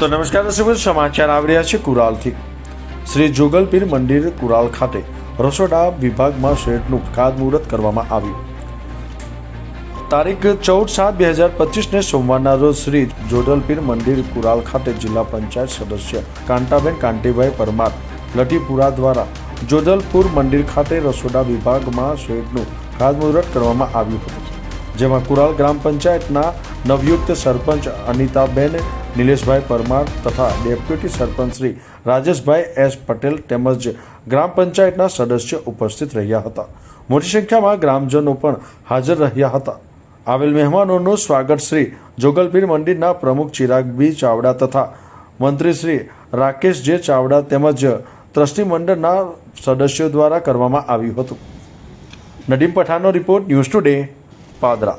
તો નમસ્કાર દર્શક, સમાચાર આવી છે કુરાલથી. શ્રી જોગલપીર મંદિર કુરાલ ખાતે રસોડા વિભાગમાં શેડનું ખાતમુહૂર્ત કરવામાં આવ્યું. તારીખ ચૌદ સાત બે હજાર પચીસને સોમવારના રોજ શ્રી જોડલપીર મંદિર કુરાલ ખાતે જિલ્લા પંચાયત સદસ્ય કાંટાબેન કાંટીભાઈ પરમાર લઠીપુરા દ્વારા જોદલપુર મંદિર ખાતે રસોડા વિભાગમાં શેડનું ખાતમુહૂર્ત કરવામાં આવ્યું હતું. જેમાં કુરાલ ગ્રામ પંચાયતના નવયુક્ત સરપંચ અનિતાબેન નિલેશભાઈ પરમાર તથા ડેપ્યુટી સરપંચ શ્રી રાજેશભાઈ એસ પટેલ તેમજ ગ્રામ પંચાયતના સદસ્ય ઉપસ્થિત રહ્યા હતા. મોટી સંખ્યામાં ગ્રામજનો પણ હાજર રહ્યા હતા. આવેલ મહેમાનોનું સ્વાગત શ્રી જોગલપીર મંદિરના પ્રમુખ ચિરાગ બી ચાવડા તથા મંત્રી શ્રી રાકેશ જે ચાવડા તેમજ ટ્રસ્ટી મંડળના સદસ્યો દ્વારા કરવામાં આવ્યું હતું. નદીમ પઠાણનો રિપોર્ટ ન્યૂઝ ટુડે પાદરા.